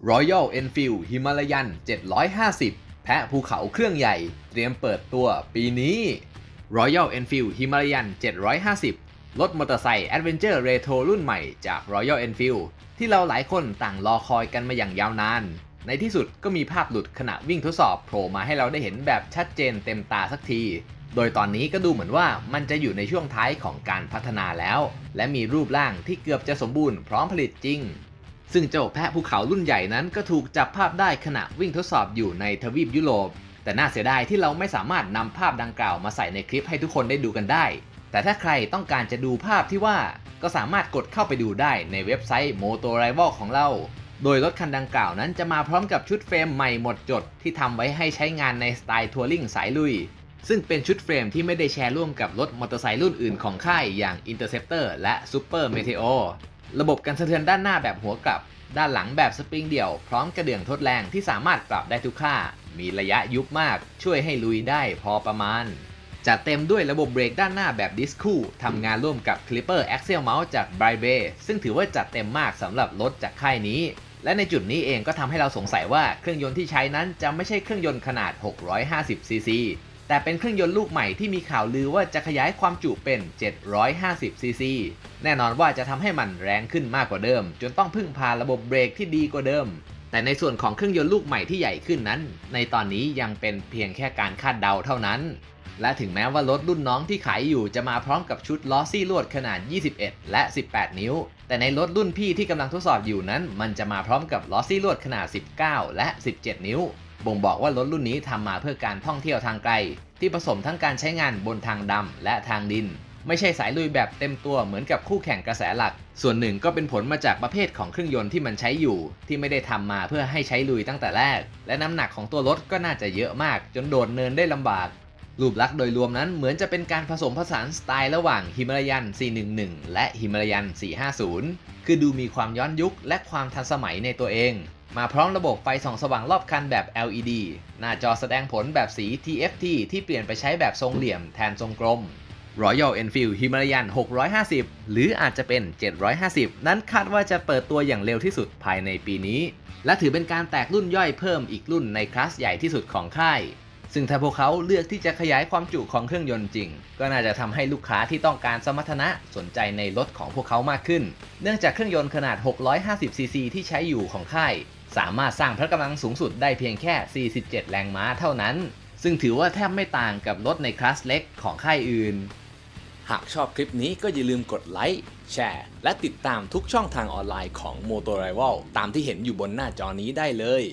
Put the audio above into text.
Royal Enfield Himalayan 750 แพะภูเขาเครื่องใหญ่ เตรียมเปิดตัวปีนี้ Royal Enfield Himalayan 750 รถมอเตอร์ไซค์แอดเวนเจอร์เรโทรรุ่นใหม่จาก Royal Enfield ที่เราหลายคนต่างรอคอยกันมาอย่างยาวนาน ในที่สุดก็มีภาพหลุดขณะวิ่งทดสอบโผล่มาให้เราได้เห็นแบบชัดเจนเต็มตาสักที โดยตอนนี้ก็ดูเหมือนว่ามันจะอยู่ในช่วงท้ายของการพัฒนาแล้ว และมีรูปร่างที่เกือบจะสมบูรณ์พร้อมผลิตจริง ซึ่งเจ้าแพะภูเขารุ่นใหญ่นั้นก็ถูกจับภาพได้ขณะวิ่งทดสอบอยู่ในทวีปยุโรป แต่น่าเสียดายที่เราไม่สามารถนำภาพดังกล่าวมาใส่ในคลิปให้ทุกคนได้ดูกันได้ แต่ถ้าใครต้องการจะดูภาพที่ว่าก็สามารถกดเข้าไปดูได้ในเว็บไซต์ Moto Rival ของเรา โดยรถคันดังกล่าวนั้นจะมาพร้อมกับชุดเฟรมใหม่หมดจดที่ทำไว้ให้ใช้งานในสไตล์ทัวริงสายลุย ซึ่งเป็นชุดเฟรมที่ไม่ได้แชร์ร่วมกับรถมอเตอร์ไซค์รุ่นอื่นของค่ายอย่าง Interceptor และ Super Meteor ระบบการสะเทือนด้านหน้าแบบหัวกลับ ด้านหลังแบบสปริงเดี่ยวพร้อมกระเดื่องทดแรงที่สามารถปรับได้ทุกค่า มีระยะยุบมาก ช่วยให้ลุยได้พอประมาณ จัดเต็มด้วยระบบเบรกด้านหน้าแบบดิสคู่ทำงานร่วมกับ Clipper Axial Mount จาก b r i b e ซึ่งถือว่าจัดเต็มมากสำหรับรถจากค่ายนี้ และในจุดนี้เองก็ทำให้เราสงสัยว่าเครื่องยนต์ที่ใช้นั้นจะไม่ใช่เครื่องยนต์ขนาด 650ซีซี แต่เป็นเครื่องยนต์ลูกใหม่ที่มีข่าวลือว่าจะขยายความจุเป็น 750 ซีซี แน่นอนว่าจะทำให้มันแรงขึ้นมากกว่าเดิม จนต้องพึ่งพาระบบเบรกที่ดีกว่าเดิม แต่ในส่วนของเครื่องยนต์ลูกใหม่ที่ใหญ่ขึ้นนั้น ในตอนนี้ยังเป็นเพียงแค่การคาดเดาเท่านั้น และถึงแม้ว่ารถรุ่นน้องที่ขายอยู่จะมาพร้อมกับชุดล้อซี่ลวดขนาด 21 และ 18 นิ้ว แต่ในรถรุ่นพี่ที่กำลังทดสอบอยู่นั้น มันจะมาพร้อมกับล้อซี่ลวดขนาด 19 และ 17 นิ้ว บ่งบอกว่ารถรุ่นนี้ทำมาเพื่อการท่องเที่ยวทางไกล ที่ผสมทั้งการใช้งานบนทางดำและทางดิน ไม่ใช่สายลุยแบบเต็มตัวเหมือนกับคู่แข่งกระแสหลัก ส่วนหนึ่งก็เป็นผลมาจากประเภทของเครื่องยนต์ที่มันใช้อยู่ ที่ไม่ได้ทำมาเพื่อให้ใช้ลุยตั้งแต่แรก และน้ำหนักของตัวรถก็น่าจะเยอะมาก จนโดดเนินได้ลำบากรูปลักษณ์โดยรวมนั้นเหมือนจะเป็นการผสมผสานสไตล์ระหว่างฮิมาลายัน 411 และฮิมาลายัน 450 คือดูมีความย้อนยุคและความทันสมัยในตัวเอง มาพร้อมระบบไฟส่องสว่างรอบคันแบบ LED หน้าจอแสดงผลแบบสี TFT ที่เปลี่ยนไปใช้แบบทรงเหลี่ยมแทนทรงกลม Royal Enfield Himalayan 650 หรืออาจจะเป็น 750 นั้นคาดว่าจะเปิดตัวอย่างเร็วที่สุดภายในปีนี้ และถือเป็นการแตกรุ่นย่อยเพิ่มอีกรุ่นในคลาสใหญ่ที่สุดของค่าย ซึ่งถ้าพวกเขาเลือกที่จะขยายความจุของเครื่องยนต์จริง ก็น่าจะทำให้ลูกค้าที่ต้องการสมรรถนะสนใจในรถของพวกเขามากขึ้น เนื่องจากเครื่องยนต์ขนาด 650ซีซีที่ใช้อยู่ของค่าย สามารถสร้างพละกำลังสูงสุดได้เพียงแค่ 47 แรงม้าเท่านั้น ซึ่งถือว่าแทบไม่ต่างกับรถในคลาสเล็กของค่ายอื่น หากชอบคลิปนี้ก็อย่าลืมกดไลค์แชร์และติดตามทุกช่องทางออนไลน์ของ Motor Rival ตามที่เห็นอยู่บนหน้าจอนี้ได้เลย